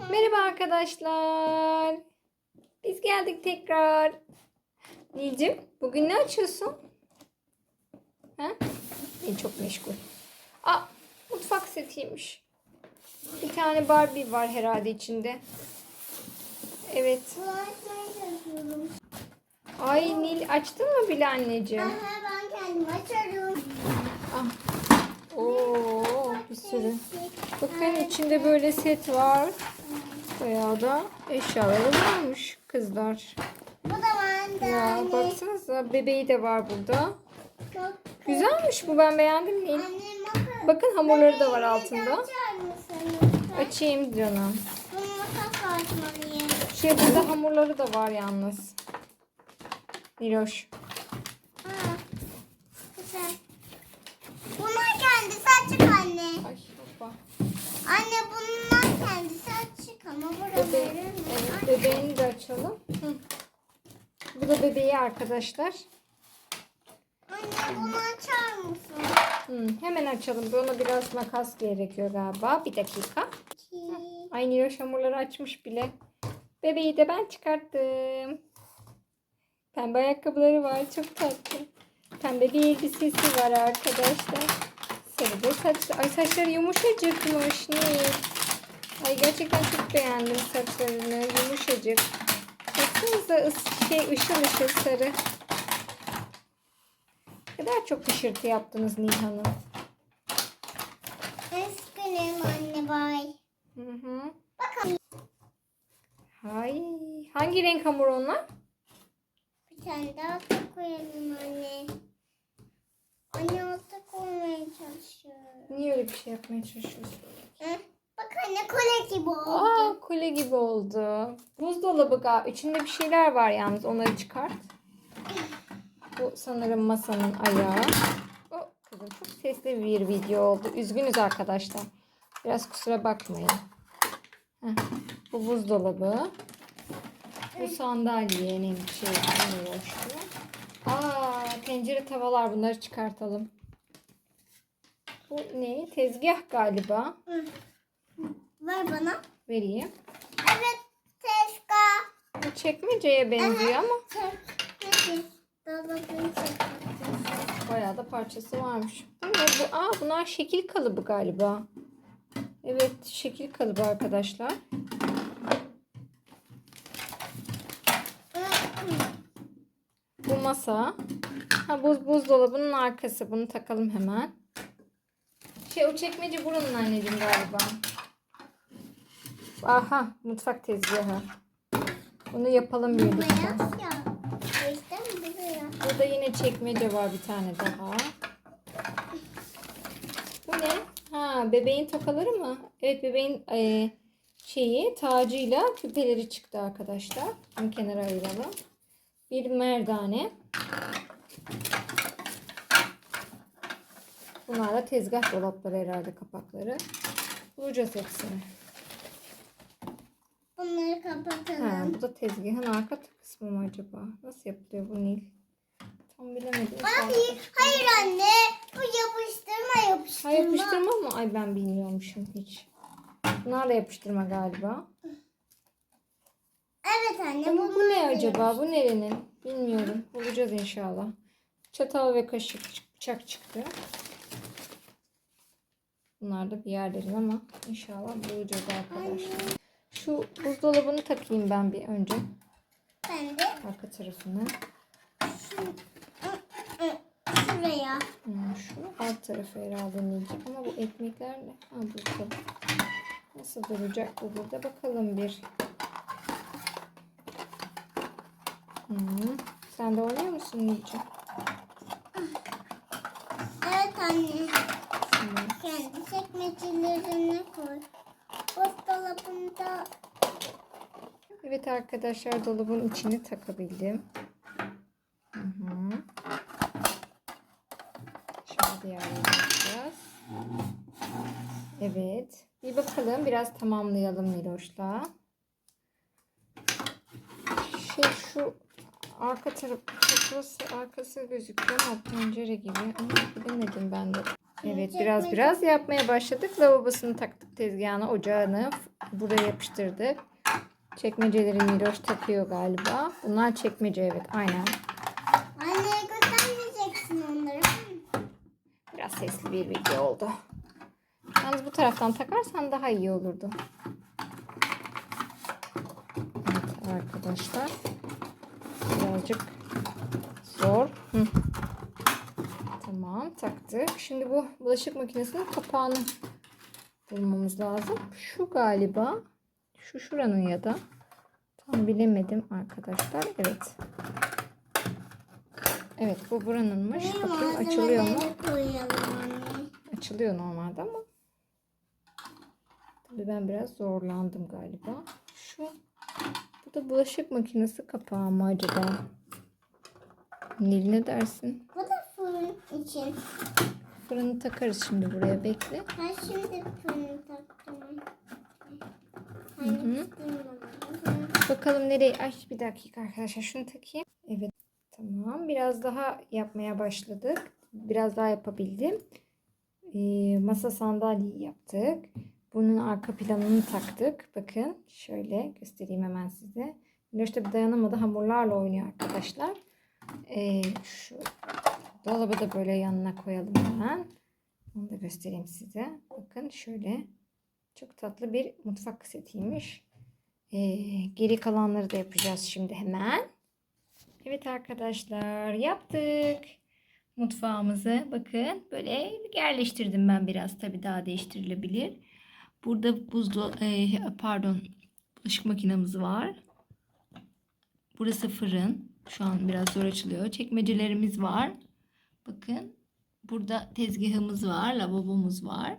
Merhaba arkadaşlar. Biz geldik tekrar. Nilcim bugün ne açıyorsun? Ha? Nil çok meşgul. Aa mutfak setiymiş. Bir tane Barbie var herhalde içinde. Evet. Ay Nil açtın mı bile anneciğim? Aha ben kendim açarım. Ah. Oo bir sürü. Bakın içinde böyle set var. Bayağı da eşyaları varmış kızlar. Bu da bende Ya anne. baksanıza bebeği de var burada. Çok Güzelmiş bu ben beğendim Nil. Anne bakın. Bakın hamurları da var altında. Açar mısın lütfen? Açayım canım. Şey burada hamurları da var yalnız. Niloş. Ha. Güzel. Bunlar kendisi açık anne. Ay. Anne bunlar kendisi ama Bebe buraları evet, bebeğini de açalım. Hı. Bu da bebeği arkadaşlar. Anne bunu açar mısın? Hı, hemen açalım. Buna biraz makas gerekiyor galiba. Bir dakika. Ay Niloş hamurları açmış bile. Bebeği de ben çıkarttım. Pembe ayakkabıları var. Çok tatlı. Pembe bir elbisesi var arkadaşlar. Sarı da saçlı. Ay saçları yumuşacıkmış. Nil. Ay gerçekten çok beğendim saçlarını. Yumuşacık. Baksanıza şey ışıl ışıl sarı. Ne kadar çok hışırtı yaptınız Nil Hanım. Eskrim anne bay. Hı hı. Bakın Hay. Hangi renk hamur onlar? bir tane daha alta koyalım anne. Anne alta koymaya çalışıyorum. Niye öyle bir şey yapmaya çalışıyorsun? Kole gibi oldu. Aa kule gibi oldu. Buzdolabı galiba. İçinde bir şeyler var yalnız. Onları çıkart. Bu sanırım masanın ayağı. Oh, kızım çok sesli bir video oldu. Üzgünüz arkadaşlar. Biraz kusura bakmayın. Heh, bu buzdolabı. Bu sandalyenin şey uğraştı. Aa tencere tavalar bunları çıkartalım. Bu ne? Tezgah galiba. Hı. Ver bana. Vereyim. Evet Teska. Bu çekmeceye benziyor ama. Dolabını bayağı da parçası varmış. Ne? Bu, aa, bunlar şekil kalıbı galiba. Evet şekil kalıbı arkadaşlar. Bu masa. Ha buz buzdolabının arkası. Bunu takalım hemen. Şey o çekmece buranın anneciğim galiba. Aha mutfak tezgahı. Bunu yapalım birlikte. Burada yine çekmece var bir tane daha. Bu ne? Ha bebeğin tokaları mı? Evet bebeğin e, şeyi tacıyla küpeleri çıktı arkadaşlar. Bunu kenara ayıralım. Bir merdane. Bunlar da tezgah dolapları herhalde kapakları. Bulacağız hepsini. Ha, kapatalım. bu da tezgahın arka kısmı mı acaba? Nasıl yapılıyor bu Nil? Tam bilemedim. Hayır, hayır anne. Bu yapıştırma yapıştırma. Ha yapıştırma mı? Ay ben bilmiyormuşum hiç. Bunlarla yapıştırma galiba. Evet anne. Ama bu bunlar ne da acaba? Bu nerenin? Bilmiyorum. Bulacağız inşallah. Çatal ve kaşık, bıçak çıktı. Bunlar da bir yerlerin ama inşallah bulacağız arkadaşlar. Şu buzdolabını takayım ben bir önce. Ben de Arka tarafını. şuraya. Hmm, şu alt tarafı herhalde Nilcik. Ama bu ekmekler ne? Ha burada. Nasıl duracak bu burada? Bakalım bir. Hmm. Sen de oynuyor musun Nilcik? Evet anne. Hmm. Kendi çekmecelerine koy. Buzdolabında Evet arkadaşlar dolabın içini takabildim. Hı hı. Şimdi diğerlerine bakacağız. Evet. Bir bakalım biraz tamamlayalım Miroş'la. Şey şu arka taraf şurası arkası gözüküyor ama pencere gibi. Ama bilemedim ben de. Evet biraz biraz yapmaya başladık. Lavabosunu taktık tezgahına, ocağını buraya yapıştırdık. Çekmeceleri Miroş takıyor galiba. Bunlar çekmece evet aynen. Anne göstermeyeceksin onları. Biraz sesli bir video oldu. Yalnız bu taraftan takarsan daha iyi olurdu. Evet arkadaşlar. Birazcık zor. Hı. Taktık. Şimdi bu bulaşık makinesinin kapağını bulmamız lazım. Şu galiba. Şu şuranın ya da. Tam bilemedim arkadaşlar. Evet. Evet bu buranınmış. Buraya Bakayım açılıyor mu? Açılıyor normalde ama. Tabii ben biraz zorlandım galiba. Şu bu da bulaşık makinesi kapağı mı acaba? Nil ne dersin? Bu da fırın için. Fırını takarız şimdi buraya bekle. Ben şimdi fırını taktım. Hı hı. Bakalım nereye? Ay bir dakika arkadaşlar şunu takayım. Evet tamam biraz daha yapmaya başladık. Biraz daha yapabildim. Ee, masa sandalyeyi yaptık. Bunun arka planını taktık. Bakın şöyle göstereyim hemen size. Minnoş tabi dayanamadı hamurlarla oynuyor arkadaşlar. Ee, şu dolabı da böyle yanına koyalım hemen. Onu da göstereyim size. Bakın şöyle çok tatlı bir mutfak setiymiş. Ee, geri kalanları da yapacağız şimdi hemen. Evet arkadaşlar yaptık. Mutfağımızı bakın böyle yerleştirdim ben biraz tabii daha değiştirilebilir. Burada buzlu e, pardon bulaşık makinamız var. Burası fırın. Şu an biraz zor açılıyor. Çekmecelerimiz var. Bakın burada tezgahımız var, lavabomuz var.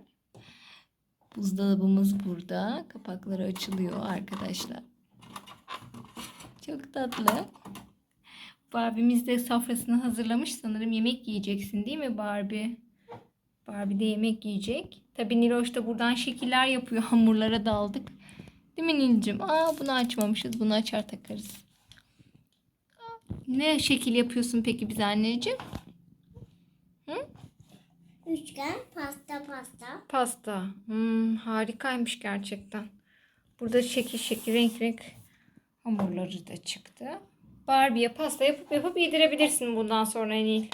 Buzdolabımız burada. Kapakları açılıyor arkadaşlar. Çok tatlı. Barbie'miz de sofrasını hazırlamış. Sanırım yemek yiyeceksin değil mi Barbie? Barbie de yemek yiyecek. Tabii Niloş da buradan şekiller yapıyor. Hamurlara daldık. Değil mi Nilcim? Aa bunu açmamışız. Bunu açar takarız. Ne şekil yapıyorsun peki bize anneciğim? Üçgen pasta pasta. Pasta. Hmm, harikaymış gerçekten. Burada şekil şekil renk renk hamurları da çıktı. Barbie'ye pasta yapıp yapıp yedirebilirsin bundan sonra Nil.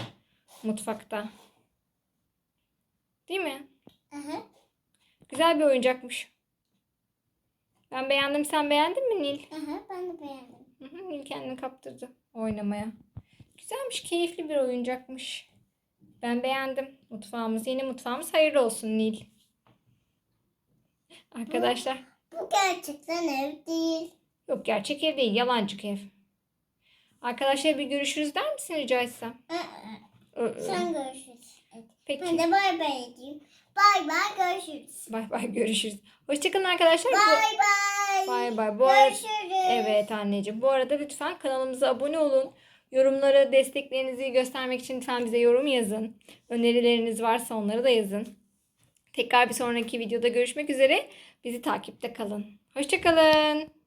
Mutfakta. Değil mi? Aha. Güzel bir oyuncakmış. Ben beğendim. Sen beğendin mi Nil? Aha ben de beğendim. Hı hı, Nil kendini kaptırdı oynamaya. Güzelmiş, keyifli bir oyuncakmış. Ben beğendim. Mutfağımız, yeni mutfağımız hayırlı olsun Nil. Arkadaşlar, Bu gerçekten ev değil. yok gerçek ev değil, yalancık ev. Arkadaşlar bir görüşürüz der misin rica etsem? Sen görüşürüz. Peki. Ben de bay bay edeyim. Bay bay görüşürüz. Bay bay görüşürüz. Hoşçakalın arkadaşlar. Bu- Bay bay. Bay bay. Bu Görüşürüz. Evet anneciğim. Bu arada lütfen kanalımıza abone olun. Yorumlara desteklerinizi göstermek için lütfen bize yorum yazın. Önerileriniz varsa onları da yazın. Tekrar bir sonraki videoda görüşmek üzere. Bizi takipte kalın. Hoşçakalın.